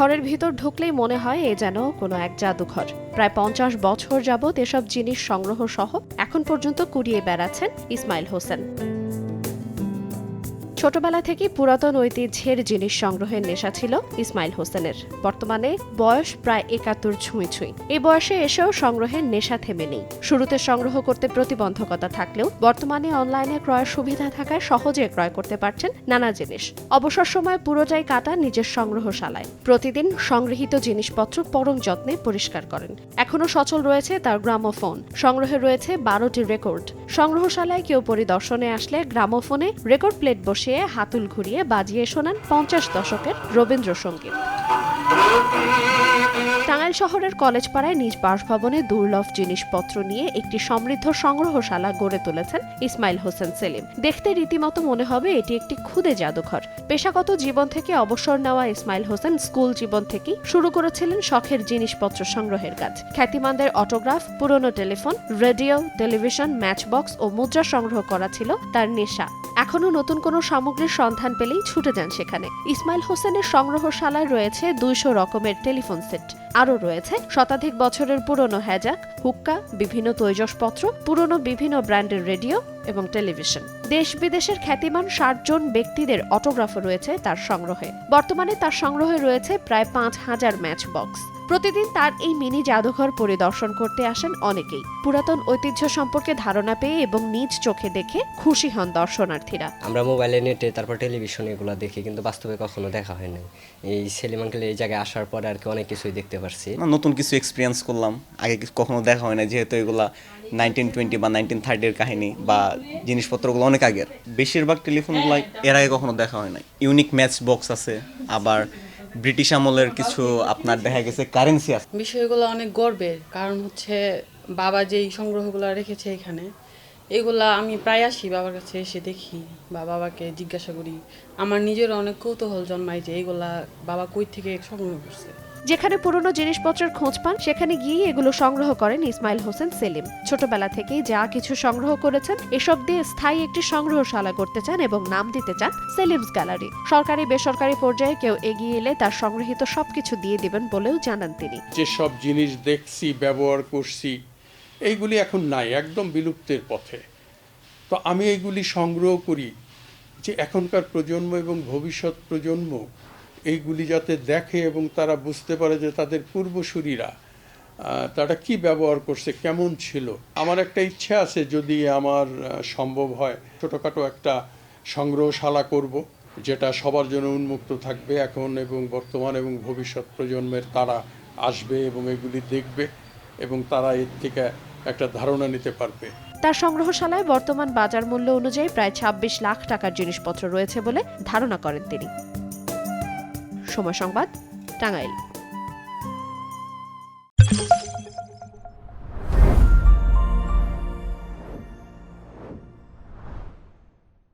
ঘরের ভিতর ঢুকলেই মনে হয় এ যেন কোনো এক জাদুঘর। প্রায় পঞ্চাশ বছর যাবৎ এসব জিনিস সংগ্রহ সহ এখন পর্যন্ত কুড়িয়ে বেড়াচ্ছেন ইসমাইল হোসেন। ছোটবেলা থেকেই পুরাতন ঐতিহ্যের জিনিস সংগ্রহের নেশা ছিল ইসমাইল হোসেনের। বর্তমানে বয়স প্রায় একাত্তর ছুঁই ছুঁই। এই বয়সে এসেও সংগ্রহের নেশা থেমে নেই। শুরুতে সংগ্রহ করতে প্রতিবন্ধকতা থাকলেও বর্তমানে অনলাইনে ক্রয়ের সুবিধা থাকায় সহজে ক্রয় করতে পারছেন নানা জিনিস। অবসর সময় পুরোটাই কাটা নিজের সংগ্রহশালায়। প্রতিদিন সংগৃহীত জিনিসপত্র পরম যত্নে পরিষ্কার করেন। এখনও সচল রয়েছে তার গ্রামোফোন। সংগ্রহে রয়েছে বারোটি রেকর্ড। সংগ্রহশালায় কেউ পরিদর্শনে আসলে গ্রামোফোনে রেকর্ড প্লেট বসিয়ে হাতুল ঘুরিয়ে বাজিয়ে শোনান পঞ্চাশ দশকের রবীন্দ্রসঙ্গীত। টাঙ্গাইল শহরের কলেজ পাড়ায় নিজ বাসভবনে দুর্লভ জিনিসপত্র নিয়ে একটি সমৃদ্ধ সংগ্রহশালা গড়ে তুলেছেন ইসমাইল হোসেন সেলিম। দেখতে রীতিমতো মনে হবে এটি একটি ক্ষুদে জাদুঘর। পেশাগত জীবন থেকে অবসর নেওয়া ইসমাইল হোসেন স্কুল জীবন থেকেই শুরু করেছিলেন শখের জিনিসপত্র সংগ্রহের কাজ। খ্যাতিমানদের অটোগ্রাফ, পুরনো টেলিফোন, রেডিও, টেলিভিশন ম্যাচবক্স ও মুদ্রা সংগ্রহ করা ছিল তার নেশা। এখনও নতুন কোনো সামগ্রীর সন্ধান পেলেই ছুটে যান সেখানে। ইসমাইল হোসেনের সংগ্রহশালায় রয়েছে দুইশো রকমের টেলিফোন সেট। আরও রয়েছে শতাধিক বছরের পুরনো হ্যাজাক, হুক্কা, বিভিন্ন তৈজসপত্র, পুরনো বিভিন্ন ব্র্যান্ডের রেডিও এবং টেলিভিশন। দেশ বিদেশের খ্যাতিমান ষাট জন ব্যক্তিদের অটোগ্রাফও রয়েছে তার সংগ্রহে। বর্তমানে তার সংগ্রহে রয়েছে প্রায় পাঁচ হাজার ম্যাচ বক্স প্রতিদিন তার এই মিনি জাদুঘর পরিদর্শন করতে আসেন অনেকেই। পুরাতন ঐতিহ্য সম্পর্কে ধারণা পেয়ে এবং নিজ চোখে দেখে খুশি হন দর্শনার্থীরা। আমরা মোবাইলে নেটে তারপর টেলিভিশন এগুলো দেখি কিন্তু বাস্তবে কখনো দেখা হয় নাই। এই সেলিম আঙ্কেল এই জায়গায় আসার পরে আর কি অনেক কিছুই দেখতে পারছি। নতুন কিছু এক্সপিরিয়েন্স করলাম। আগে কখনো দেখা হয় না যেহেতু এগুলা নাইনটিন টোয়েন্টি বা নাইনটিন থার্টির কাহিনী বা জিনিসপত্রগুলো অনেক আগের। বেশিরভাগ টেলিফোনগুলো এর আগে কখনো দেখা হয় নাই। ইউনিক ম্যাচ বক্স আছে আবার ব্রিটিশ আমলের কিছু আপনার দেখা গেছে কারেন্সি আছে? বিষয়গুলো অনেক গর্বের, কারণ হচ্ছে বাবা যেই সংগ্রহগুলো রেখেছে এখানে এগুলা আমি প্রায় আসি বাবার কাছে এসে দেখি বা বাবাকে জিজ্ঞাসা করি। আমার নিজের অনেক কৌতূহল জন্মায় যে এগুলা বাবা কই থেকে সংগ্রহ করছে। যেখানে পুরনো জিনিসপত্রের খোঁজ পান সেখানে গিয়ে এগুলো সংগ্রহ করেন ইসমাইল হোসেন সেলিম। ছোটবেলা থেকেই যা কিছু সংগ্রহ করেছেন এসব দিয়ে স্থায়ী একটি সংগ্রহশালা করতে চান এবং নাম দিতে চান সেলিমস গ্যালারি। সরকারি বেসরকারি পর্যায়ে কেউ এগিয়ে এলে তার সংগৃহীত সবকিছু দিয়ে দেবেন বলেও জানান তিনি। যেসব জিনিস দেখছি ব্যবহার করছি এইগুলি এখন নাই, একদম বিলুপ্তের পথে। তো আমি এইগুলি সংগ্রহ করি যে এখনকার প্রজন্ম এবং ভবিষ্যৎ প্রজন্ম এইগুলি যাতে দেখে এবং তারা বুঝতে পারে যে তাদের পূর্বসূরীরা তারা কি ব্যবহার করছে, কেমন ছিল। আমার একটা ইচ্ছা আছে যদি আমার সম্ভব হয়, ছোটোখাটো একটা সংগ্রহশালা করব, যেটা সবার জন্য উন্মুক্ত থাকবে এখন এবং বর্তমান এবং ভবিষ্যৎ প্রজন্মের তারা আসবে এবং এগুলি দেখবে এবং তারা এর থেকে একটা ধারণা নিতে পারবে। তার সংগ্রহশালায় বর্তমান বাজার মূল্য অনুযায়ী প্রায় ২৬ লাখ টাকার জিনিসপত্র রয়েছে বলে ধারণা করেন তিনি। সময় সংবাদ, টাঙ্গাইল।